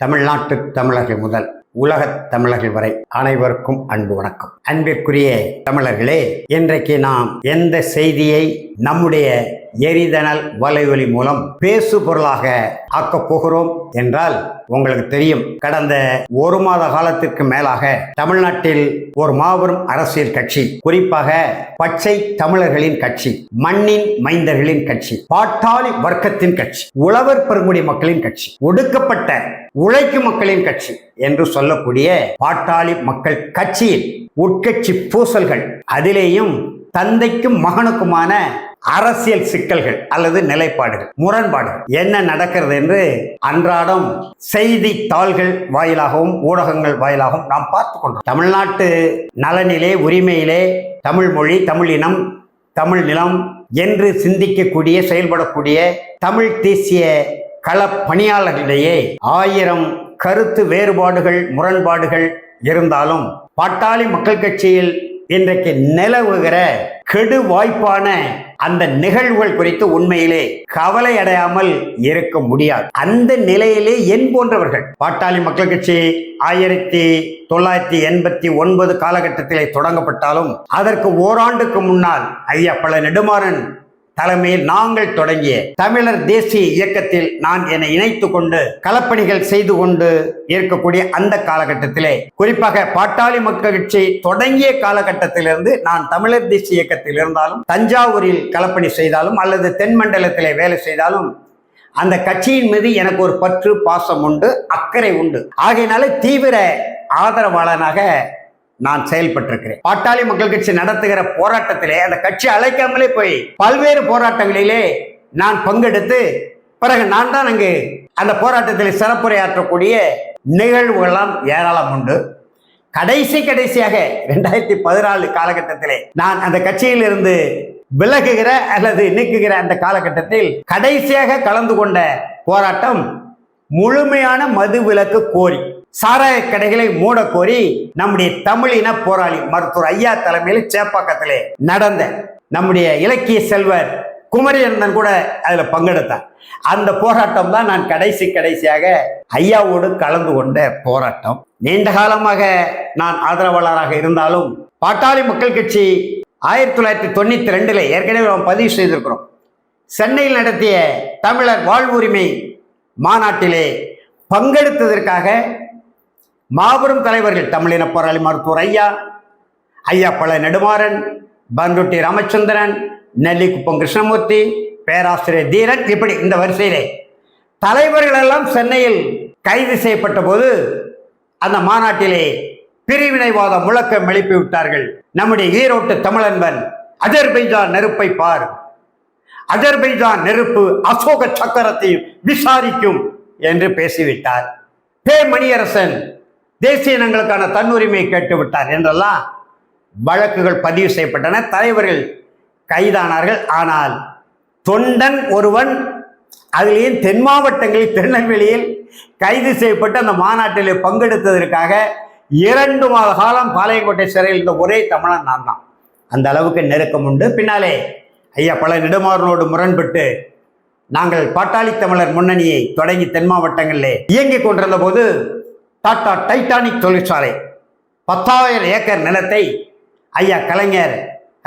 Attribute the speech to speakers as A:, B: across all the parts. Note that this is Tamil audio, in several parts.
A: தமிழ்நாட்டு தமிழர்கள் முதல் உலகத் தமிழர்கள் வரை அனைவருக்கும் அன்பு வணக்கம். அன்பிற்குரிய தமிழர்களே இன்றைக்கு நாம் எந்த செய்தியை நம்முடைய எரிதனல் வலைவலி மூலம் பேசு பொருளாக ஆக்கப் போகிறோம் என்றால் உங்களுக்கு தெரியும். கடந்த ஒரு மாத காலத்திற்கு மேலாக தமிழ்நாட்டில் ஒரு மாபெரும் அரசியல் கட்சி குறிப்பாக பச்சை தமிழர்களின் கட்சி மண்ணின் மைந்தர்களின் கட்சி பாட்டாளி வர்க்கத்தின் கட்சி உழவர் பெருங்குடி மக்களின் கட்சி ஒடுக்கப்பட்ட உழைக்கும் மக்களின் கட்சி என்று சொல்லக்கூடிய பாட்டாளி மக்கள் கட்சியின் உட்கட்சி பூசல்கள் அதிலேயும் தந்தைக்கும் மகனுக்குமான அரசியல் சிக்கல்கள் அல்லது நிலைப்பாடுகள் முரண்பாடுகள். என்ன நடக்கிறது என்று அன்றாடம் செய்தி தாள்கள் வாயிலாகவும் ஊடகங்கள் வாயிலாகவும் நாம் பார்த்து கொண்டோம் தமிழ்நாட்டு நலனிலே உரிமையிலே தமிழ் மொழி தமிழ் இனம் தமிழ் நிலம் என்று சிந்திக்கக்கூடிய செயல்படக்கூடிய தமிழ் தேசிய கள பணியாளர்களிடையே ஆயிரம் கருத்து வேறுபாடுகள் முரண்பாடுகள் இருந்தாலும் பாட்டாளி மக்கள் கட்சியில் இன்றைக்கு நிலவுகிற கெடு வாய்ப்பான அந்த நிகழ்வுகள் குறித்து உண்மையிலே கவலை அடையாமல் இருக்க முடியாது. அந்த நிலையிலே என் போன்றவர்கள் பாட்டாளி மக்கள் கட்சி ஆயிரத்தி தொள்ளாயிரத்தி எண்பத்தி ஒன்பது காலகட்டத்திலே தொடங்கப்பட்டாலும் அதற்கு ஓராண்டுக்கு முன்னால் ஐயா பல நெடுமாறன் தலைமையில் நாங்கள் தொடங்கிய தமிழர் தேசிய இயக்கத்தில் நான் என்னை இணைத்து கொண்டு களப்பணிகள் செய்து கொண்டு இருக்கக்கூடிய அந்த காலகட்டத்திலே குறிப்பாக பாட்டாளி மக்கள் கட்சி தொடங்கிய காலகட்டத்திலிருந்து நான் தமிழர் தேசிய இயக்கத்தில் இருந்தாலும் தஞ்சாவூரில் களப்பணி செய்தாலும் அல்லது தென்மண்டலத்திலே வேலை செய்தாலும் அந்த கட்சியின் மீது எனக்கு ஒரு பற்று பாசம் உண்டு அக்கறை உண்டு. ஆகையினால தீவிர ஆதரவாளனாக நான் செயல்பட்டிருக்கிறேன். பாட்டாளி மக்கள் கட்சி நடத்துகிற போராட்டத்திலே அந்த கட்சி அழைக்காமலே போய் பல்வேறு போராட்டங்களிலே நான் பங்கெடுத்து பிறகு நான் தான் அங்கு அந்த போராட்டத்தில் சிறப்புரையாற்றக்கூடிய நிகழ்வுகள்லாம் ஏராளம் உண்டு. கடைசி கடைசியாக ரெண்டாயிரத்தி பதினாலு காலகட்டத்திலே நான் அந்த கட்சியில் இருந்து விலகுகிற அல்லது நீக்குகிற அந்த காலகட்டத்தில் கடைசியாக கலந்து கொண்ட போராட்டம் முழுமையான மது விலக்கு கோரி. சாராய கடைகளை மூட கோரி நம்முடைய தமிழின போராளி மருத்துவர் ஐயா தலைமையில் சேப்பாக்கத்திலே நடந்த நம்முடைய இலக்கிய செல்வர் குமரியண்ணன் கூட அதுல பங்கெடுத்தான் அந்த போராட்டம் தான் நான் கடைசி கடைசியாக ஐயாவோடு கலந்து கொண்ட போராட்டம். நீண்ட காலமாக நான் ஆதரவாளராக இருந்தாலும் பாட்டாளி மக்கள் கட்சி ஆயிரத்தி தொள்ளாயிரத்தி தொண்ணூத்தி ரெண்டுல ஏற்கனவே நாம் பதிவு செய்திருக்கிறோம். சென்னையில் நடத்திய தமிழர் வாழ்வுரிமை மாநாட்டிலே பங்கெடுத்ததற்காக மாபெரும் தலைவர்கள் தமிழின போராளி மருத்துவர் ஐயா ஐயா பழ நெடுமாறன் பந்துட்டி ராமச்சந்திரன் நெல்லிக்குப்பம் கிருஷ்ணமூர்த்தி பேராசிரியர் தீரன் இப்படி இந்த வரிசையிலே. தலைவர்கள் எல்லாம் சென்னையில் கைது செய்யப்பட்ட போது அந்த மாநாட்டிலே பிரிவினைவாத முழக்கம் எழுப்பி விட்டார்கள். நம்முடைய ஈரோட்டு தமிழன்பன் அஜர்பைஜான் நெருப்பை பார். அஜர்பைஜான் நெருப்பு அசோக சக்கரத்தை விசாரிக்கும் என்று பேசிவிட்டார். பே மணியரசன் தேசிய இனங்களுக்கான தன்னுரிமையை கேட்டுவிட்டார் என்றெல்லாம் வழக்குகள் பதிவு செய்யப்பட்டன. தலைவர்கள் கைதானார்கள். ஆனால் தொண்டன் ஒருவன் அதிலேயும் தென் மாவட்டங்களில் திருநெல்வேலியில் கைது செய்யப்பட்டு அந்த மாநாட்டில் பங்கெடுத்ததற்காக இரண்டு மாத காலம் பாளையங்கோட்டை சிறையில் இருந்த ஒரே தமிழன் நான் தான். அந்த அளவுக்கு நெருக்கம் உண்டு. பின்னாலே ஐயா பல நெடுமாறனோடு முரண்பட்டு நாங்கள் பாட்டாளி தமிழர் முன்னணியை தொடங்கி தென் மாவட்டங்களிலே இயங்கிக் கொண்டிருந்த போது டாடா டைட்டானிக் தொழிற்சாலை. பத்தாயிரம் ஏக்கர் நிலத்தை ஐயா கலைஞர்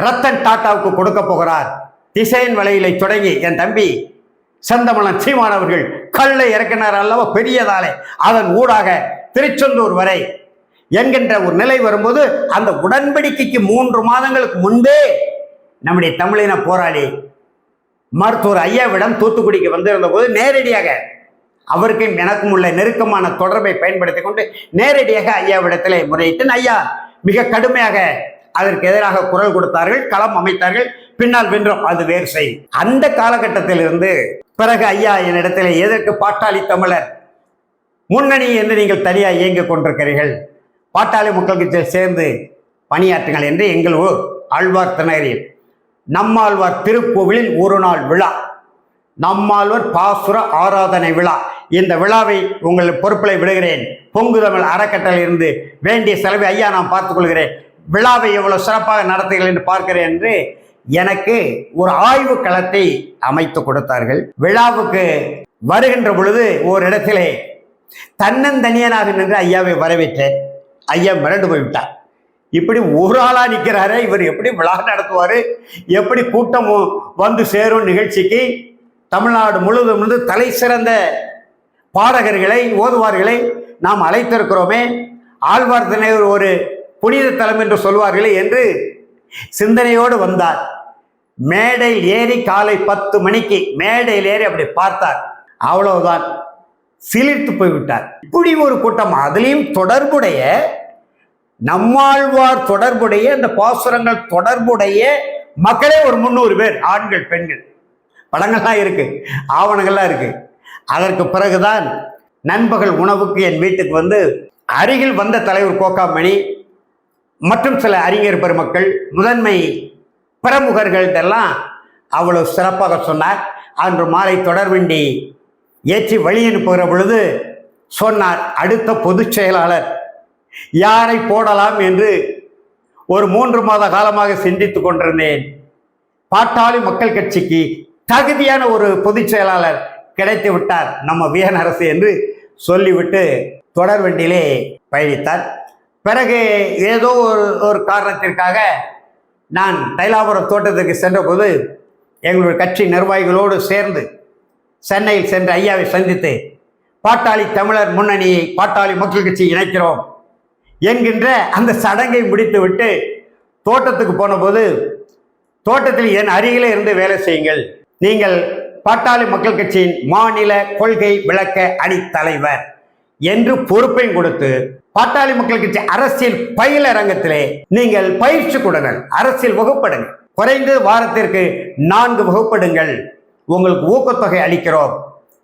A: ரத்தன் டாட்டாவுக்கு கொடுக்க போகிறார். திசையன் வலையிலை தொடங்கி என் தம்பி செந்தமலன் சீமான் அவர்கள் கல்லை இறக்கினார் அல்லவா பெரியதாலே. அதன் ஊடாக திருச்செந்தூர் வரை என்கின்ற ஒரு நிலை வரும்போது அந்த உடன்படிக்கைக்கு மூன்று மாதங்களுக்கு முன்பே நம்முடைய தமிழின போராளி மருத்துவர் ஐயாவிடம் தூத்துக்குடிக்கு வந்திருந்த போது நேரடியாக அவருக்கும் எனக்கும் உள்ள நெருக்கமான தொடர்பை பயன்படுத்தி கொண்டு நேரடியாக ஐயாவிடத்திலே முறையிட்டு ஐயா மிக கடுமையாக அதற்கு எதிராக குரல் கொடுத்தார்கள் களம் அமைத்தார்கள் பின்னால் வென்றோம் அது வேறு செய்யும் அந்த காலகட்டத்திலிருந்து பிறகு ஐயா என்னிடத்தில் எதற்கு பாட்டாளி தமிழர்? முன்னணி என்று நீங்கள் தனியாக இயங்கிக் கொண்டிருக்கிறீர்கள். பாட்டாளி மக்கள் சேர்ந்து பணியாற்றுங்கள் என்று எங்கள் ஊர் ஆழ்வார் திணறில் நம்மாழ்வார் திருக்கோவிலில் ஒரு நாள் விழா. நம்மாழ்வார் பாசுர ஆராதனை விழா. இந்த விழாவை உங்கள் பொறுப்பில் விடுகிறேன். பொங்கு தமிழ் அறக்கட்டளை இருந்து வேண்டிய செலவை ஐயா நான் பார்த்துக்கொள்கிறேன் விழாவை எவ்வளோ சிறப்பாக நடத்துகிறேன் என்று பார்க்கிறேன் என்று எனக்கு ஒரு ஆய்வு களத்தை அமைத்து கொடுத்தார்கள். விழாவுக்கு வருகின்ற பொழுது ஒரு இடத்திலே தன்னந்தனியனாக நின்று ஐயாவை வரவேற்றேன். ஐயா மிரண்டு போய்விட்டார். இப்படி ஒரு ஆளாக நிற்கிறாரு இவர் எப்படி விழா நடத்துவார்? எப்படி கூட்டம் வந்து சேரும் நிகழ்ச்சிக்கு? தமிழ்நாடு முழுவதும் இருந்து தலை சிறந்த பாடகர்களை ஓதுவார்களை நாம் அழைத்திருக்கிறோமே. ஆழ்வார்த்தனைவர் ஒரு புனித தலம் என்று சொல்வார்களே என்று சிந்தனையோடு வந்தார். மேடையில் ஏறி காலை பத்து மணிக்கு மேடையில் ஏறி அப்படி பார்த்தார். அவ்வளவுதான். சிலிர்த்து போய்விட்டார். இப்படி ஒரு கூட்டம். அதுலேயும் தொடர்புடைய நம்மாழ்வார் தொடர்புடைய அந்த பாசுரங்கள் தொடர்புடைய மக்களே ஒரு முந்நூறு பேர் ஆண்கள் பெண்கள். படங்கள்லாம் இருக்கு. ஆவணங்கள்லாம் இருக்குது அதற்கு பிறகுதான் நண்பகல் உணவுக்கு என் வீட்டுக்கு வந்து அருகில் வந்த தலைவர் கோகாமணி மற்றும் சில அறிஞர் பெருமக்கள் முதன்மை பிரமுகர்கள்ட்டெல்லாம் அவ்வளவு சிறப்பாக சொன்னார். அன்று மாலை தொடர்வண்டி ஏற்றி வழி அனுப்புகிற பொழுது சொன்னார் அடுத்த பொதுச் செயலாளர் யாரை போடலாம் என்று ஒரு மூன்று மாத காலமாக சிந்தித்து கொண்டிருந்தேன். பாட்டாளி மக்கள் கட்சிக்கு தகுதியான ஒரு பொதுச் செயலாளர் கிடைத்து விட்டார் நம்ம வியன் அரசு என்று சொல்லிவிட்டு தொடர் வண்டியிலே பயணித்தார். பிறகு ஏதோ ஒரு ஒரு காரணத்திற்காக நான் தைலாபுரம் தோட்டத்திற்கு சென்றபோது எங்களுடைய கட்சி நிர்வாகிகளோடு சேர்ந்து சென்னையில் சென்று ஐயாவை சந்தித்து பாட்டாளி தமிழர் முன்னணியை பாட்டாளி மக்கள் கட்சி இணைக்கிறோம் என்கின்ற அந்த சடங்கை முடித்துவிட்டு தோட்டத்துக்கு போனபோது தோட்டத்தில் என் அருகிலே இருந்து வேலை செய்யுங்கள். நீங்கள் பாட்டாளி மக்கள் கட்சியின் மாநில கொள்கை விளக்க அணி தலைவர் என்று பொறுப்பையும் கொடுத்து பாட்டாளி மக்கள் கட்சி அரசியல் பயிலரங்கத்திலே நீங்கள் பயிற்சி கொடுங்கள் அரசியல் வகுப்படுங்கள் குறைந்து வாரத்திற்கு நான்கு வகுப்படுங்கள். உங்களுக்கு ஊக்கத்தொகை அளிக்கிறோம்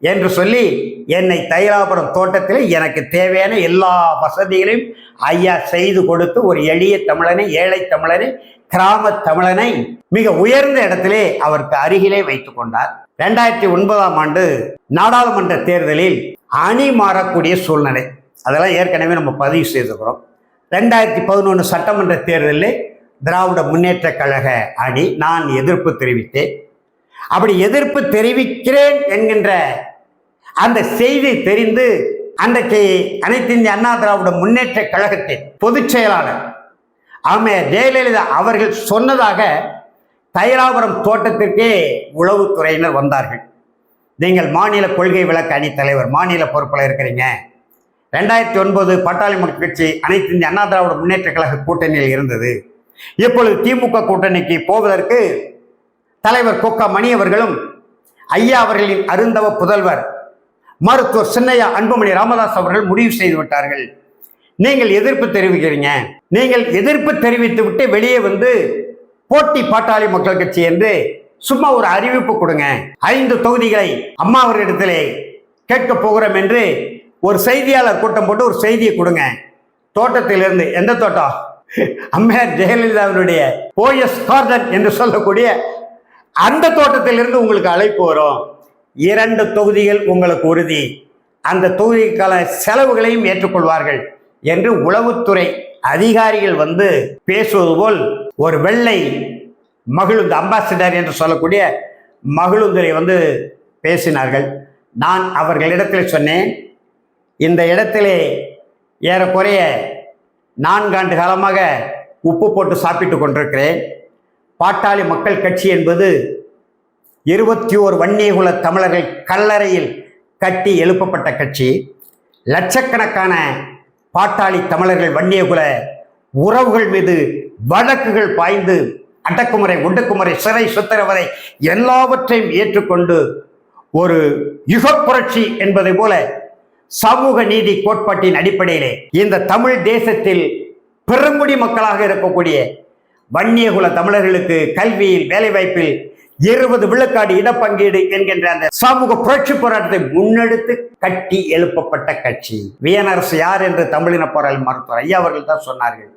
A: என்று சொல்லி என்னை தைலாபுரம் தோட்டத்தில் எனக்கு தேவையான எல்லா வசதிகளையும் ஐயா செய்து கொடுத்து ஒரு எளிய தமிழனை ஏழை தமிழனை கிராம தமிழனை மிக உயர்ந்த இடத்திலே அவருக்கு அருகிலே வைத்துக் கொண்டார். ரெண்டாயிரத்தி ஒன்பதாம் ஆண்டு நாடாளுமன்ற தேர்தலில் அணி மாறக்கூடிய சூழ்நிலை. அதெல்லாம் ஏற்கனவே நம்ம பதிவு செய்திருக்கிறோம். ரெண்டாயிரத்தி பதினொன்று சட்டமன்ற தேர்தலில் திராவிட முன்னேற்ற கழக அணி நான் எதிர்ப்பு தெரிவித்தேன். அப்படி எதிர்ப்பு தெரிவிக்கிறேன் என்கின்ற அந்த செய்தி தெரிந்து அன்றைக்கு அனைத்து இந்திய அண்ணா திராவிட முன்னேற்ற கழகத்தின் பொதுச் செயலாளர் ஆமையார் ஜெயலலிதா அவர்கள் சொன்னதாக தைலாபுரம் தோட்டத்திற்கே உளவுத்துறையினர் வந்தார்கள். நீங்கள் மாநில கொள்கை விளக்க அணி தலைவர் மாநில பொறுப்பில் இருக்கிறீங்க. ரெண்டாயிரத்தி ஒன்பது பட்டாளி மக்கள் கட்சி அனைத்து இந்திய அண்ணா திராவிட முன்னேற்ற கழக கூட்டணியில் இருந்தது. இப்பொழுது திமுக கூட்டணிக்கு போவதற்கு தலைவர் கொக்கா மணி அவர்களும் ஐயா அவர்களின் அருந்தவ புதல்வர் மருத்துவர் சின்னையா அன்புமணி ராமதாஸ் அவர்கள் முடிவு செய்து விட்டார்கள். நீங்கள் எதிர்ப்பு தெரிவிக்கிறீங்க. நீங்கள் எதிர்ப்பு தெரிவித்து விட்டு வெளியே வந்து போட்டி பாட்டாளி மக்கள் கட்சி என்று சும்மா ஒரு அறிவிப்பு கொடுங்க. ஐந்து தொகுதிகளை அம்மா அவர்களிடத்திலே கேட்க போகிறோம் என்று ஒரு செய்தியாளர் கூட்டம் போட்டு ஒரு செய்தியை கொடுங்க. தோட்டத்திலிருந்து எந்த தோட்டம்? அம்மையார் ஜெயலலிதாவினுடைய ஓஎஸ் கார்டன் என்று சொல்லக்கூடிய அந்த தோட்டத்திலிருந்து உங்களுக்கு அழைப்பு வரும். இரண்டு தொகுதிகள் உங்களுக்கு உறுதி. அந்த தொகுதிக்கான செலவுகளையும் ஏற்றுக்கொள்வார்கள் என்று உளவுத்துறை அதிகாரிகள் வந்து பேசுவது போல் ஒரு வெள்ளை மகிழுந்து அம்பாசிடர் என்று சொல்லக்கூடிய மகிழுந்தரை வந்து பேசினார்கள். நான் அவர்களிடத்தில் சொன்னேன் இந்த இடத்திலே ஏறக்குறைய நான்காண்டு காலமாக உப்பு போட்டு சாப்பிட்டு கொண்டிருக்கிறேன். பாட்டாளி மக்கள் கட்சி என்பது இருபத்தி ஓர் வன்னியகுல தமிழர்கள் கல்லறையில் கட்டி எழுப்பப்பட்ட கட்சி. லட்சக்கணக்கான பாட்டாளி தமிழர்கள் வன்னியகுல உறவுகள் மீது வழக்குகள் பாய்ந்து அடக்குமுறை ஒடுக்குமுறை சிறை சுத்தரவரை எல்லாவற்றையும் ஏற்றுக்கொண்டு ஒரு யுக புரட்சி என்பதை போல சமூக நீதி கோட்பாட்டின் அடிப்படையிலே இந்த தமிழ் தேசத்தில் பெருங்குடி மக்களாக இருக்கக்கூடிய வன்னியகுல தமிழர்களுக்கு கல்வியில் வேலைவாய்ப்பில் இருபது விழுக்காடு இடப்பங்கீடு என்கின்ற அந்த சமூக புரட்சி போராட்டத்தை முன்னெடுத்து கட்டி எழுப்பப்பட்ட கட்சி. வியனரசு யார் என்று தமிழின போராளி மருத்துவர் ஐயா அவர்கள் தான் சொன்னார்கள்.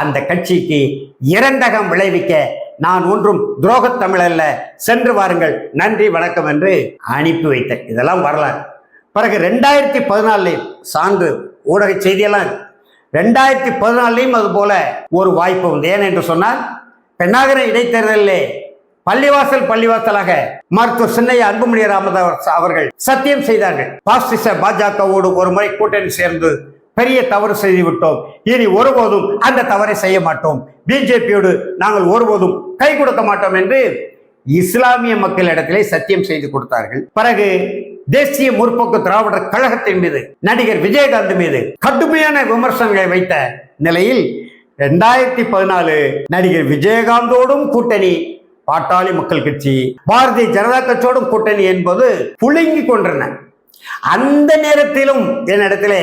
A: அந்த கட்சிக்கு இரண்டகம் விளைவிக்க நான் ஒன்றும் துரோக தமிழல்ல சென்று வாருங்கள். நன்றி வணக்கம் என்று அனுப்பி வைத்தேன். இதெல்லாம் வரலாறு. பிறகு ரெண்டாயிரத்தி பதினாலையும் சான்று ஊடக செய்தியெல்லாம். ரெண்டாயிரத்தி பதினாலையும் அது போல ஒரு வாய்ப்பு வந்து ஏன் என்று சொன்னால் பெண்ணாகர இடைத்தேர்தலே பள்ளிவாசல் பள்ளிவாசலாக மருத்துவர் சின்னைய அன்புமணி ராமதாஸ் அவர்கள் சத்தியம் செய்தார்கள். பாசிச பாஜகவோடு ஒரு முறை கூட்டணி சேர்ந்து பெரிய தவறு செய்து விட்டோம் இனி ஒருபோதும் அந்த தவறை செய்ய மாட்டோம். பிஜேபியோடு நாங்கள் ஒருபோதும் கை கொடுக்க மாட்டோம் என்று இஸ்லாமிய மக்களிடத்திலே சத்தியம் செய்து கொடுத்தார்கள். பிறகு தேசிய முற்போக்கு திராவிடர் கழகத்தின் மீது நடிகர் விஜயகாந்த் மீது கடுமையான விமர்சனங்களை வைத்த நிலையில் ரெண்டாயிரத்தி பதினாலு நடிகர் விஜயகாந்தோடும் கூட்டணி பாட்டாளி மக்கள் கட்சி பாரதிய ஜனதா கட்சியோடும் கூட்டணி என்பது புழுங்கி கொண்டிருந்த அந்த நேரத்திலும் என்னிடத்திலே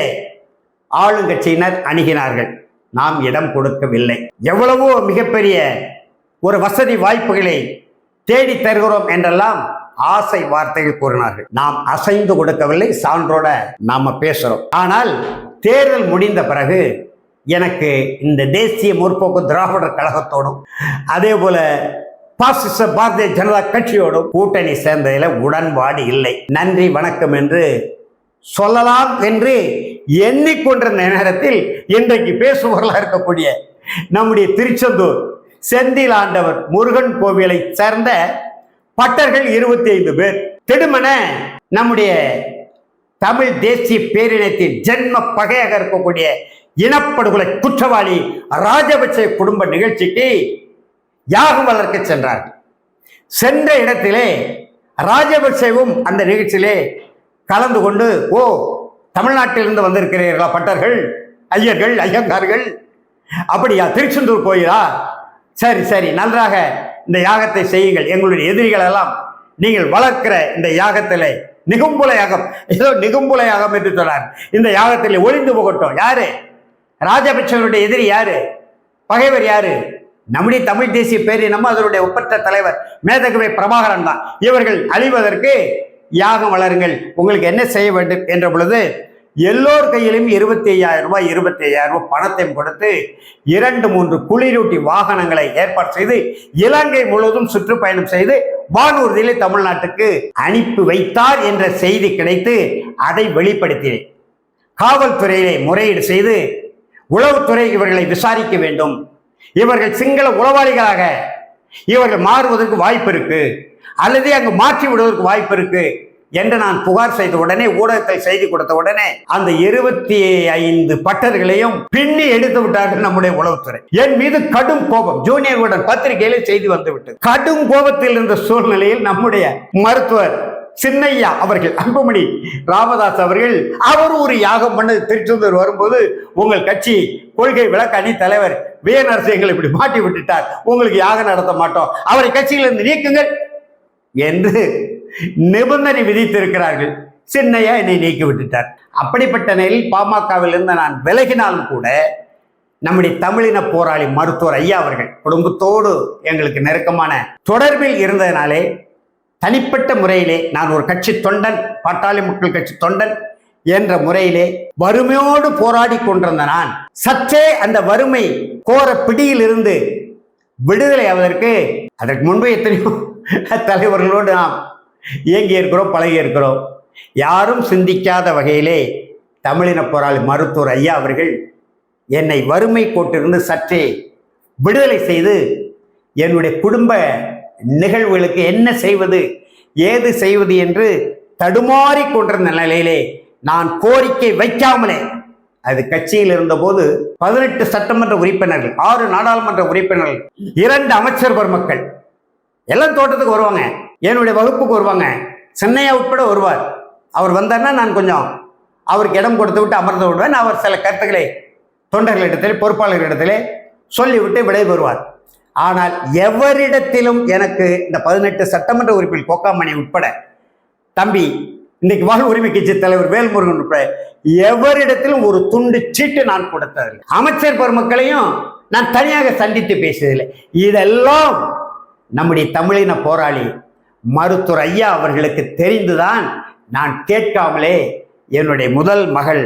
A: ஆளுங்கட்சியினர் அணுகினார்கள் நாம் இடம் கொடுக்கவில்லை. எவ்வளவோ மிகப்பெரிய ஒரு வசதி வாய்ப்புகளை தேடி தருகிறோம் என்றெல்லாம் ஆசை வார்த்தைகள் கூறினார்கள். நாம் அசைந்து கொடுக்கவில்லை சான்றோட நாம பேசுறோம். ஆனால் தேர்தல் முடிந்த பிறகு எனக்கு இந்த தேசிய முற்போக்கு திராவிடர் கழகத்தோடும் அதே போல பாசிச பாரதிய ஜனதா கட்சியோடும் கூட்டணி சேர்ந்ததில் உடன்பாடு இல்லை. நன்றி வணக்கம் என்று சொல்லலாம் என்று எண்ணிக்கொண்டிருந்த நேரத்தில் இன்றைக்கு பேசுபவர்களாக இருக்கக்கூடிய நம்முடைய திருச்செந்தூர் செந்தில் ஆண்டவர் முருகன் கோவிலை சேர்ந்த பட்டர்கள் இருபத்தி ஐந்து பேர். திடுமன நம்முடைய தமிழ் தேசிய பேரினத்தின் ஜென்ம பகையாக இருக்கக்கூடிய இனப்படுகொலை குற்றவாளி ராஜபக்சே குடும்ப நிகழ்ச்சிக்கு யாகம் வளர்க்க சென்றார். சென்ற இடத்திலே ராஜபக்சேவும் அந்த நிகழ்ச்சியிலே கலந்து கொண்டு ஓ தமிழ்நாட்டிலிருந்து வந்திருக்கிறீர்களா பட்டர்கள் ஐயர்கள் ஐயங்கார்கள்? அப்படியா திருச்செந்தூர் கோயிலா சரி சரி நன்றாக இந்த யாகத்தை செய்யுங்கள். எங்களுடைய எதிரிகள் எல்லாம் நீங்கள் வளர்க்கிற இந்த யாகத்திலே நிகும்புல யாகம் ஏதோ நிகும்புல யாகம் என்று சொன்னார். இந்த யாகத்தில் ஒளிந்து போகட்டும். யாரு? ராஜபக்சனுடைய எதிரி யாரு? பகைவர் யாரு? நம்முடைய தமிழ் தேசிய பேரினமும் அதனுடைய ஒப்பற்ற தலைவர் மேதகவை பிரபாகரன் தான். இவர்கள் அழிவதற்கு யாகம் வளருங்கள். உங்களுக்கு என்ன செய்ய வேண்டும் என்ற பொழுது எல்லோர் கையிலும் இருபத்தி ஐயாயிரம் ரூபாய் இருபத்தி ஐயாயிரம் ரூபாய் பணத்தையும் கொடுத்து இரண்டு மூன்று குளிரூட்டி வாகனங்களை ஏற்பாடு செய்து இலங்கை முழுவதும் சுற்றுப்பயணம் செய்து வானூர்தியிலே தமிழ்நாட்டுக்கு அனுப்பி வைத்தார் என்ற செய்தி கிடைத்து அதை வெளிப்படுத்தினேன். காவல்துறையிலே முறையீடு செய்து உளவுத்துறை இவர்களை விசாரிக்க வேண்டும். இவர்கள் சிங்கள உளவாளிகளாக இவர்கள் மாறுவதற்கு வாய்ப்பு இருக்கு. அல்லது அங்கு மாற்றி விடுவதற்கு வாய்ப்பு இருக்கு என்று நான் புகார் செய்த உடனே ஊடகத்தில் செய்தி கொடுத்த உடனே அந்த இருபத்தி ஐந்து பட்டர்களையும் பின்னி எடுத்து விட்டார்கள் நம்முடைய உளவுத்துறை. என் மீது கடும் கோபம் ஜூனியர் உடன் பத்திரிகையிலே செய்தி வந்துவிட்டு கடும் கோபத்தில் இருந்த சூழ்நிலையில் நம்முடைய மருத்துவர் சின்னையா அவர்கள் அன்புமணி ராமதாஸ் அவர்கள் அவர் ஒரு யாகம் பண்ண திருச்செந்தூர் வரும்போது உங்கள் கட்சி கொள்கை விளக்க அணி தலைவர் வியனரசு எங்களை இப்படி மாட்டி விட்டுட்டார். உங்களுக்கு யாகம் நடத்த மாட்டோம். அவரை கட்சியிலிருந்து நீக்குங்கள் என்று நிபந்தனை விதித்திருக்கிறார்கள். சின்னையா என்னை நீக்கி விட்டுட்டார். அப்படிப்பட்ட நிலையில் பாமகவிலிருந்து நான் விலகினாலும் கூட நம்முடைய தமிழின போராளி மருத்துவர் ஐயா அவர்கள் குடும்பத்தோடு எங்களுக்கு நெருக்கமான தொடர்பில் இருந்ததினாலே தனிப்பட்ட முறையிலே நான் ஒரு கட்சி தொண்டன் பாட்டாளி மக்கள் கட்சி தொண்டன் என்ற முறையிலே வறுமையோடு போராடி கொண்டிருந்த நான் சற்றே அந்த வறுமை கோர பிடியில் இருந்து விடுதலை ஆவதற்கு அதற்கு முன்பு எத்தனையோ தலைவர்களோடு நாம் இயங்கி இருக்கிறோம் பழகி இருக்கிறோம் யாரும் சிந்திக்காத வகையிலே தமிழின போராளி மருத்துவர் ஐயா அவர்கள் என்னை வறுமை கோட்டிலிருந்து சற்றே விடுதலை செய்து என்னுடைய குடும்ப நிகழ்வுகளுக்கு என்ன செய்வது ஏது செய்வது என்று தடுமாறி கொண்டிருந்த நிலையிலே நான் கோரிக்கை வைக்காமலே அது கட்சியில் இருந்தபோது பதினெட்டு சட்டமன்ற உறுப்பினர்கள் ஆறு நாடாளுமன்ற உறுப்பினர்கள் இரண்டு அமைச்சர் பெருமக்கள் எல்லாம் தோட்டத்துக்கு வருவாங்க என்னுடைய வகுப்புக்கு வருவாங்க. சென்னையா உட்பட வருவார் அவர் வந்தார்னா நான் கொஞ்சம் அவருக்கு இடம் கொடுத்து விட்டு அமர்ந்து விடுவேன். அவர் சில கருத்துக்களை தொண்டர்களிடத்திலே பொறுப்பாளர்களிடத்திலே சொல்லிவிட்டு விடைபெறுவார். ஆனால் எவரிடத்திலும் எனக்கு இந்த பதினெட்டு சட்டமன்ற உறுப்பினர் கோக்காமணி உட்பட தம்பி இன்னைக்கு வாழ் உரிமை கட்சி தலைவர் வேல்முருகன் உட்பட எவரிடத்திலும் ஒரு துண்டு சீட்டு நான் கொடுத்ததில்லை. அமைச்சர் பெருமக்களையும் நான் தனியாக சந்தித்து பேசியதில்லை. இதெல்லாம் நம்முடைய தமிழின போராளி மருத்துவர் ஐயா அவர்களுக்கு தெரிந்துதான் நான் கேட்காமலே என்னுடைய முதல் மகள்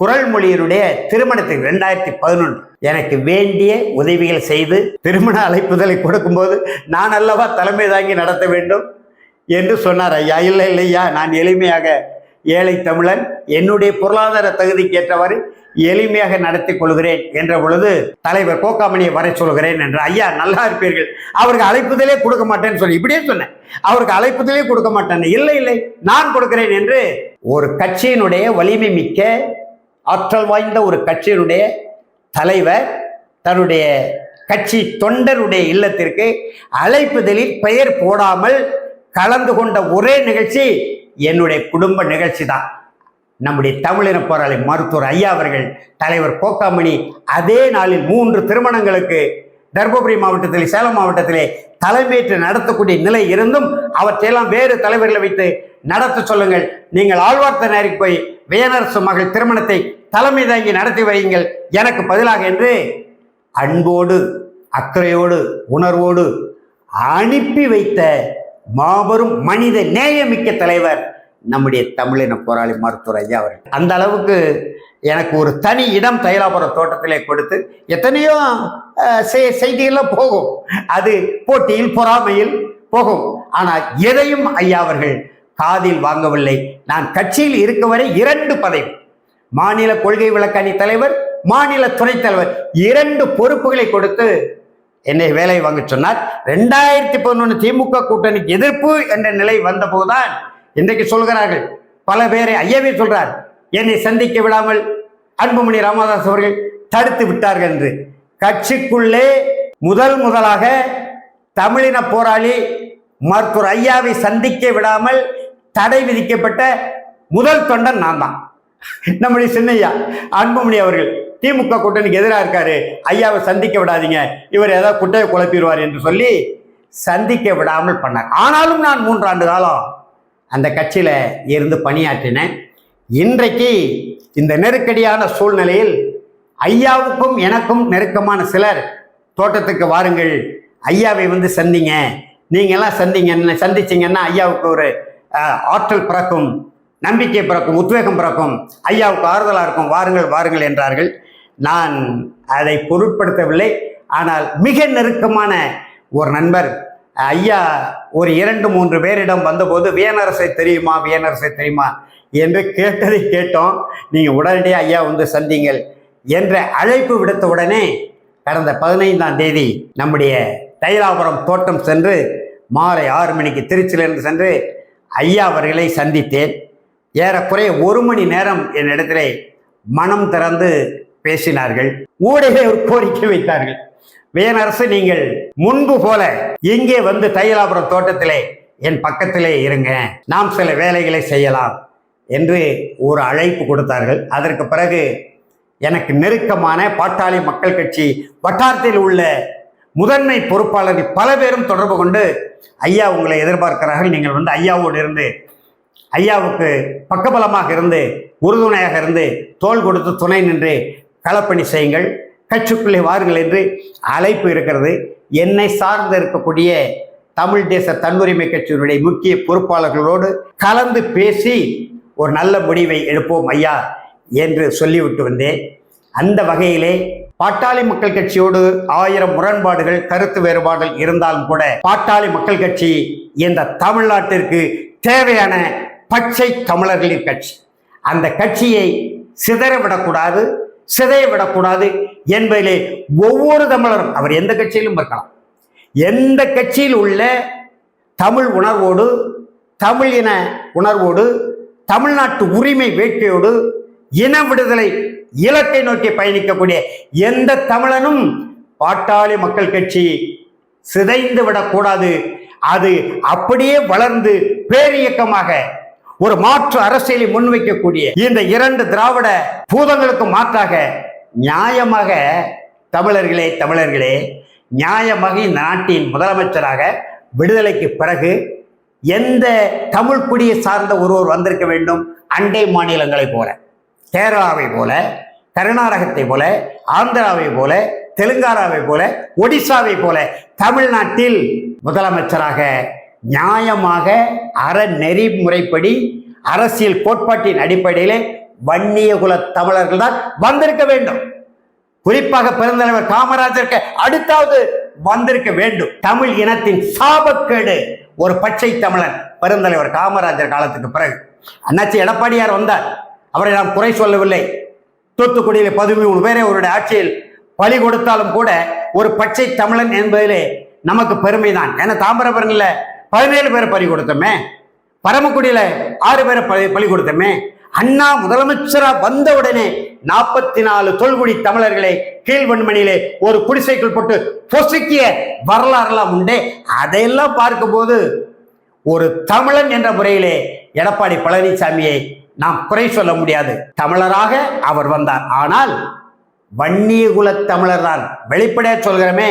A: குரல்மொழியினுடைய திருமணத்துக்கு ரெண்டாயிரத்தி பதினொன்று எனக்கு வேண்டிய உதவிகள் செய்து திருமண அழைப்புதலை கொடுக்கும்போது நான் அல்லவா தலைமை தாங்கி நடத்த வேண்டும் என்று சொன்னார். ஐயா இல்லை இல்லையா நான் எளிமையாக ஏழை தமிழன் என்னுடைய பொருளாதார தகுதிக்கு ஏற்றவாறு எளிமையாக நடத்தி கொள்கிறேன் என்ற பொழுது தலைவர் கோக்காமணியை வர சொல்கிறேன் என்று ஐயா நல்லா இருப்பீர்கள். அவருக்கு அழைப்புதலே கொடுக்க மாட்டேன்னு சொல்லி இப்படியே சொன்னேன். அவருக்கு அழைப்புதலே கொடுக்க மாட்டேன் இல்லை இல்லை நான் கொடுக்கிறேன் என்று ஒரு கட்சியினுடைய வலிமை மிக்க ஆற்றல் வாய்ந்த ஒரு கட்சியினுடைய தலைவர் தன்னுடைய கட்சி தொண்டருடைய இல்லத்திற்கு அழைப்புதலில் பெயர் போடாமல் கலந்து கொண்ட ஒரே நிகழ்ச்சி என்னுடைய குடும்ப நிகழ்ச்சி தான். நம்முடைய தமிழின போராளி மருத்துவர் ஐயா அவர்கள் தலைவர் கோக்காமணி அதே நாளில் மூன்று திருமணங்களுக்கு தர்மபுரி மாவட்டத்தில் சேலம் மாவட்டத்திலே தலைமையேற்று நடத்தக்கூடிய நிலை இருந்தும் அவற்றையெல்லாம் வேறு தலைவர்களை வைத்து நடத்த சொல்லுங்கள். நீங்கள் ஆழ்வார்த்தனருக்கு போய் வியனரசு மகள் திருமணத்தை தலைமை தாங்கி நடத்தி வையுங்கள். எனக்கு பதிலாக என்று அன்போடு அக்கறையோடு உணர்வோடு அனுப்பி வைத்த மாபெரும் மனித நேயமிக்க தலைவர் நம்முடைய தமிழின போராளி மருத்துவர் ஐயா அவர்கள். அந்த அளவுக்கு எனக்கு ஒரு தனி இடம் தைலாபுரம் தோட்டத்திலே கொடுத்து எத்தனையோ செய்திகள்லாம் போகும். அது போட்டியில் பொறாமையில் போகும். ஆனால் எதையும் ஐயா அவர்கள் காதில் வாங்கவில்லை. நான் கட்சியில் இருக்க வரை இரண்டு பதவி. மாநில கொள்கை விளக்கணி தலைவர் மாநில துணைத் தலைவர் இரண்டு பொறுப்புகளை கொடுத்து என்னை வேலை வாங்க சொன்னார். ரெண்டாயிரத்தி பதினொன்று திமுக கூட்டணிக்கு எதிர்ப்பு என்ற நிலை வந்தபோதுதான் இன்றைக்கு சொல்கிறார்கள். பல பேரை ஐயாவே சொல்றார். என்னை சந்திக்க விடாமல் அன்புமணி ராமதாஸ் அவர்கள் தடுத்து விட்டார்கள் என்று. கட்சிக்குள்ளே முதல் முதலாக தமிழின போராளி மருத்துவர் ஐயாவை சந்திக்க விடாமல் தடை விதிக்கப்பட்ட முதல் தொண்டன் நான் தான் நம்முடைய சின்னையா அன்புமணி அவர்கள் திமுக கூட்டணிக்கு எதிராக இருக்காரு. ஐயாவை சந்திக்க விடாதீங்க. இவர் ஏதாவது குட்டையை குழப்பிடுவார் என்று சொல்லி சந்திக்க விடாமல் பண்ணார். ஆனாலும் நான் மூன்றாண்டு காலம் அந்த கட்சியில் இருந்து பணியாற்றினேன். இன்றைக்கு இந்த நெருக்கடியான சூழ்நிலையில் ஐயாவுக்கும் எனக்கும் நெருக்கமான சிலர் தோட்டத்துக்கு வாருங்கள். ஐயாவை வந்து சந்திங்க. நீங்கெல்லாம் சந்திங்க சந்திச்சிங்கன்னா ஐயாவுக்கு ஒரு ஆற்றல் பிறக்கும் நம்பிக்கை பிறக்கும் உத்வேகம் பிறக்கும். ஐயாவுக்கு ஆறுதலாக இருக்கும் வாருங்கள் வாருங்கள் என்றார்கள். நான் அதை பொருட்படுத்தவில்லை. ஆனால் மிக நெருக்கமான ஒரு நண்பர் ஐயா ஒரு இரண்டு மூன்று பேரிடம் வந்தபோது வியனரசை தெரியுமா? வியனரசை தெரியுமா? என்று கேட்டதை கேட்டோம். நீங்கள் உடனடியாக ஐயா வந்து சந்திங்கள் என்ற அழைப்பு விடுத்த உடனே கடந்த பதினைந்தாம் தேதி நம்முடைய தைலாபுரம் தோட்டம் சென்று மாலை ஆறு மணிக்கு திருச்சியிலிருந்து சென்று ஐயா அவர்களை சந்தித்தேன். ஏறக்குறைய ஒரு மணி நேரம் என்னிடத்திலே மனம் திறந்து பேசினார்கள். ஊடகே ஒரு கோரிக்கை வைத்தார்கள். வேனரசு நீங்கள் முன்பு போல இங்கே வந்து தைலாபுரம் தோட்டத்திலே என் பக்கத்திலே இருங்க. நாம் சில வேலைகளை செய்யலாம். என்று ஒரு அழைப்பு கொடுத்தார்கள். அதற்கு பிறகு எனக்கு நெருக்கமான பாட்டாளி மக்கள் கட்சி வட்டாரத்தில் உள்ள முதன்மை பொறுப்பாளரை பல பேரும் தொடர்பு கொண்டு ஐயா உங்களை எதிர்பார்க்கிறார்கள். நீங்கள் வந்து ஐயாவோடு இருந்து ஐயாவுக்கு பக்கபலமாக இருந்து உறுதுணையாக இருந்து தோள் கொடுத்து துணை நின்று களப்பணி செய்யுங்கள் கட்சிக்குள்ளே வாருங்கள் என்று அழைப்பு இருக்கிறது. என்னை சார்ந்து இருக்கக்கூடிய தமிழ் தேச தன்னுரிமை கட்சியினுடைய முக்கிய பொறுப்பாளர்களோடு கலந்து பேசி ஒரு நல்ல முடிவை எடுப்போம் ஐயா என்று சொல்லிவிட்டு வந்தேன். அந்த வகையிலே பாட்டாளி மக்கள் கட்சியோடு ஆயிரம் முரண்பாடுகள் கருத்து வேறுபாடுகள் இருந்தாலும் கூட பாட்டாளி மக்கள் கட்சி இந்த தமிழ்நாட்டிற்கு தேவையான பச்சை தமிழர்களின் கட்சி. அந்த கட்சியை சிதற விடக்கூடாது சிதைய விடக்கூடாது என்பதிலே ஒவ்வொரு தமிழரும் அவர் எந்த கட்சியிலும் இருக்கலாம். எந்த கட்சியில் உள்ள தமிழ் உணர்வோடு தமிழ் இன உணர்வோடு தமிழ்நாட்டு உரிமை வேட்கையோடு இன விடுதலை இலக்கை நோக்கி பயணிக்கக்கூடிய எந்த தமிழனும் பாட்டாளி மக்கள் கட்சி சிதைந்து விடக்கூடாது. அது அப்படியே வளர்ந்து பேரியக்கமாக ஒரு மாற்று அரசியலை முன்வைக்கக்கூடிய இந்த இரண்டு திராவிட பூதங்களுக்கு மாற்றாக நியாயமாக தமிழர்களே தமிழர்களே நியாயமாக இந்த நாட்டின் முதலமைச்சராக விடுதலைக்கு பிறகு எந்த தமிழ் குடியை சார்ந்த ஒருவர் வந்திருக்க வேண்டும்? அண்டை மாநிலங்களைப் போல கேரளாவை போல கர்நாடகத்தை போல ஆந்திராவை போல தெலுங்கானாவை போல ஒடிசாவை போல தமிழ்நாட்டில் முதலமைச்சராக நியாயமாக அற நெறிமுறைப்படி அரசியல் கோட்பாட்டின் அடிப்படையிலே வன்னிய குல தமிழர்கள் தான் வந்திருக்க வேண்டும். குறிப்பாக பெருந்தலைவர் காமராஜருக்கு அடுத்தாவது வந்திருக்க வேண்டும். தமிழ் இனத்தின் சாபக்கேடு ஒரு பச்சை தமிழன் பெருந்தலைவர் காமராஜர் காலத்துக்கு பிறகு. அண்ணாச்சி எடப்பாடியார் வந்தார். அவரை நாம் குறை சொல்லவில்லை. தூத்துக்குடியில் பதிமூணு பேரை அவருடைய ஆட்சியில் பலி கொடுத்தாலும் கூட ஒரு பச்சை தமிழன் என்பதிலே நமக்கு பெருமைதான். ஏன்னா தாமிரபரணியில் பதினேழு பேரை பலி கொடுத்தோமே. பரமக்குடியில ஆறு பேரை பலி பலி கொடுத்தோமே. அண்ணா முதலமைச்சரா வந்த உடனே நாற்பத்தி நாலு தொல்குடி தமிழர்களை கீழ்வன்மணியிலே ஒரு குடிசைக்குள் போட்டு பொசுக்கிய வரலாறுலாம் உண்டு. அதையெல்லாம் பார்க்கும்போது ஒரு தமிழன் என்ற முறையிலே எடப்பாடி பழனிசாமியை நாம் குறை சொல்ல முடியாது. தமிழராக அவர் வந்தார். ஆனால் வன்னிய குல தமிழர் தான். வெளிப்படையா சொல்கிறோமே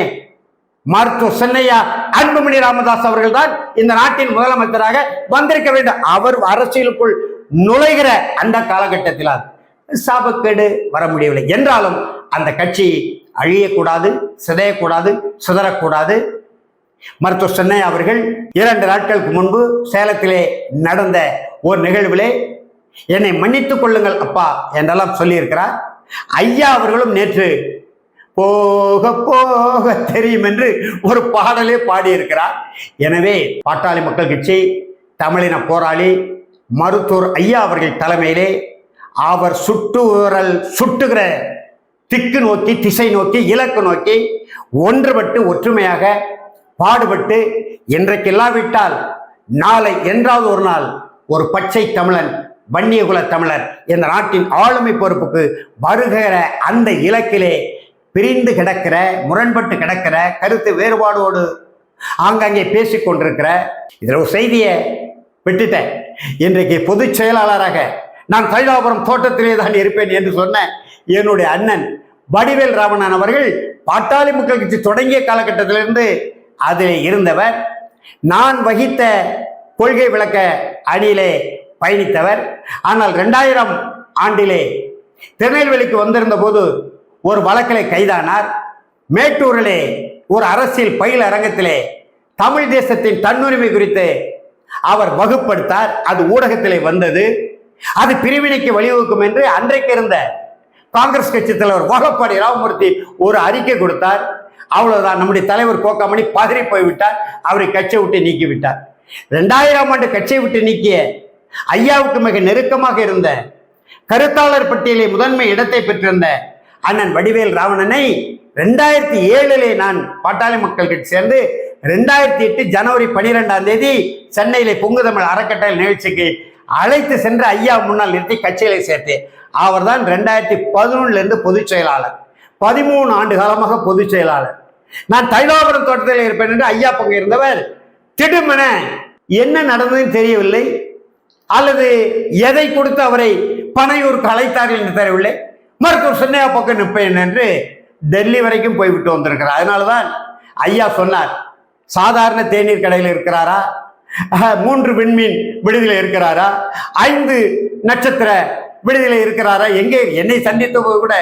A: மருத்துவ சென்னையா அன்புமணி ராமதாஸ் அவர்கள் தான் இந்த நாட்டின் முதலமைச்சராக வந்திருக்க வேண்டும். அவர் அரசியலுக்குள் நுழைகிற அந்த காலகட்டத்தில் சாபக்கேடு வர முடியவில்லை. என்றாலும் அந்த கட்சி அழியக்கூடாது சிதையக்கூடாது சிதறக்கூடாது. மருத்துவர் சென்னை அவர்கள் இரண்டு நாட்களுக்கு முன்பு சேலத்திலே நடந்த ஒரு நிகழ்விலே என்னை மன்னித்துக் கொள்ளுங்கள் அப்பா என்றெல்லாம் சொல்லியிருக்கிறார். ஐயா அவர்களும் நேற்று போக போக தெரியும் என்று ஒரு பாடலே பாடியிருக்கிறார். எனவே பாட்டாளி மக்கள் கட்சி தமிழின போராளி மருத்துவர் ஐயா அவர்கள் தலைமையிலே அவர் சுட்டுவரல் சுட்டுகிற திக்கு நோக்கி திசை நோக்கி இலக்கு நோக்கி ஒன்றுபட்டு ஒற்றுமையாக பாடுபட்டு இன்றைக்கு இல்லாவிட்டால் நாளை என்றாவது ஒரு நாள் ஒரு பச்சை தமிழன் வன்னியகுல தமிழர் இந்த நாட்டின் ஆளுமை பொறுப்புக்கு வருகிற அந்த இலக்கிலே பிரிந்து கிடக்கிற முரண்பட்டு கிடக்கிற கருத்து வேறுபாடோடு ஆங்காங்கே பேசிக்கொண்டிருக்கிற இதில் ஒரு செய்தியை விட்டுட்டேன். இன்றைக்கு பொதுச் செயலாளராக நான் தைலாபுரம் தோட்டத்திலே தான் இருப்பேன் என்று சொன்ன என்னுடைய அண்ணன் வடிவேல் ராமண்ணன் அவர்கள் பாட்டாளி மக்கள் கட்சி தொடங்கிய காலகட்டத்திலிருந்து அதில் இருந்தவர். நான் வகித்த கொள்கை விளக்க அணியிலே பயணித்தவர். ஆனால் ரெண்டாயிரம் ஆண்டிலே திருநெல்வேலிக்கு வந்திருந்த போது ஒரு வழக்கிலே கைதானார். மேட்டூரிலே ஒரு அரசியல் பயில் அரங்கத்திலே தமிழ் தேசத்தின் தன்னுரிமை குறித்து அவர் வகுப்படுத்தார். அது ஊடகத்திலே வந்தது. அது பிரிவினைக்கு வழிவகுக்கும் என்று அன்றைக்கு இருந்த காங்கிரஸ் கட்சி தலைவர் வாழப்பாடி ராமமூர்த்தி ஒரு அறிக்கை கொடுத்தார். அவ்வளவுதான். நம்முடைய தலைவர் கோக்காமணி பதறி போய்விட்டார். அவரை கட்சியை விட்டு நீக்கி விட்டார் ரெண்டாயிரம் ஆண்டு கட்சியை விட்டு நீக்கிய ஐயாவுக்கு மிக நெருக்கமாக இருந்த கருத்தாளர் பட்டியலில் முதன்மை இடத்தை பெற்றிருந்த அண்ணன் வடிவேல் ராவணனை ரெண்டாயிரத்தி ஏழிலே நான் பாட்டாளி மக்கள் கட்சி சேர்ந்து ரெண்டாயிரத்தி எட்டு ஜனவரி பனிரெண்டாம் தேதி சென்னையில பொங்கு தமிழ் அறக்கட்டளை நிகழ்ச்சிக்கு அழைத்து சென்று ஐயா முன்னால் நிறுத்தி கட்சிகளை சேர்த்தேன் அவர் தான் ரெண்டாயிரத்தி பதினொன்னுல இருந்து பொதுச் செயலாளர். பதிமூணு ஆண்டு காலமாக பொதுச் செயலாளர். நான் தைலாபுரம் தோட்டத்தில் இருப்பேன் என்று ஐயா பங்கு இருந்தவர் திடுமென என்ன நடந்ததுன்னு தெரியவில்லை. அல்லது எதை கொடுத்து அவரை பனையூருக்கு அழைத்தார்கள் என்று தெரியவில்லை. மருத்துவர் சென்னையா பக்கம் நிற்பேன் என்று டெல்லி வரைக்கும் போய்விட்டு வந்திருக்கிறார். அதனால தான் ஐயா சொன்னார் சாதாரண தேநீர் கடையில் இருக்கிறாரா? மூன்று விண்மீன் விடுதியில் இருக்கிறாரா? ஐந்து நட்சத்திர விடுதியில் இருக்கிறாரா? எங்கே? என்னை சந்தித்த போது கூட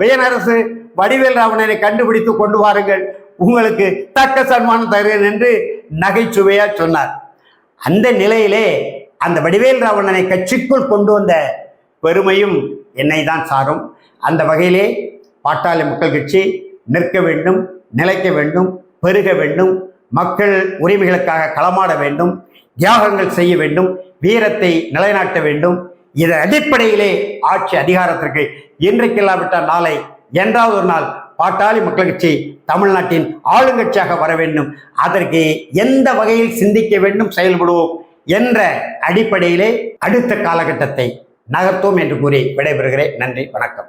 A: வியனரசு வடிவேல் ராவணனை கண்டுபிடித்து கொண்டு வாருங்கள். உங்களுக்கு தக்க சன்மானம் தருகிறேன் என்று நகைச்சுவையா சொன்னார். அந்த நிலையிலே அந்த வடிவேல் ராவணனை கட்சிக்குள் கொண்டு வந்த பெருமையும் என்னை தான் சாரும். அந்த வகையிலே பாட்டாளி மக்கள் கட்சி நிற்க வேண்டும் நிலைக்க வேண்டும் பெருக வேண்டும். மக்கள் உரிமைகளுக்காக களமாட வேண்டும் தியாகங்கள் செய்ய வேண்டும் வீரத்தை நிலைநாட்ட வேண்டும். இதன் அடிப்படையிலே ஆட்சி அதிகாரத்திற்கு இன்றைக்கு இல்லாவிட்டால் நாளை என்றாவது ஒரு நாள் பாட்டாளி மக்கள் கட்சி தமிழ்நாட்டின் ஆளுங்கட்சியாக வர வேண்டும். அதற்கு எந்த வகையில் சிந்திக்க வேண்டும் செயல்படுவோம் என்ற அடிப்படையிலே அடுத்த காலகட்டத்தை நகர்த்துவோம் என்று கூறி விடைபெறுகிறேன். நன்றி வணக்கம்.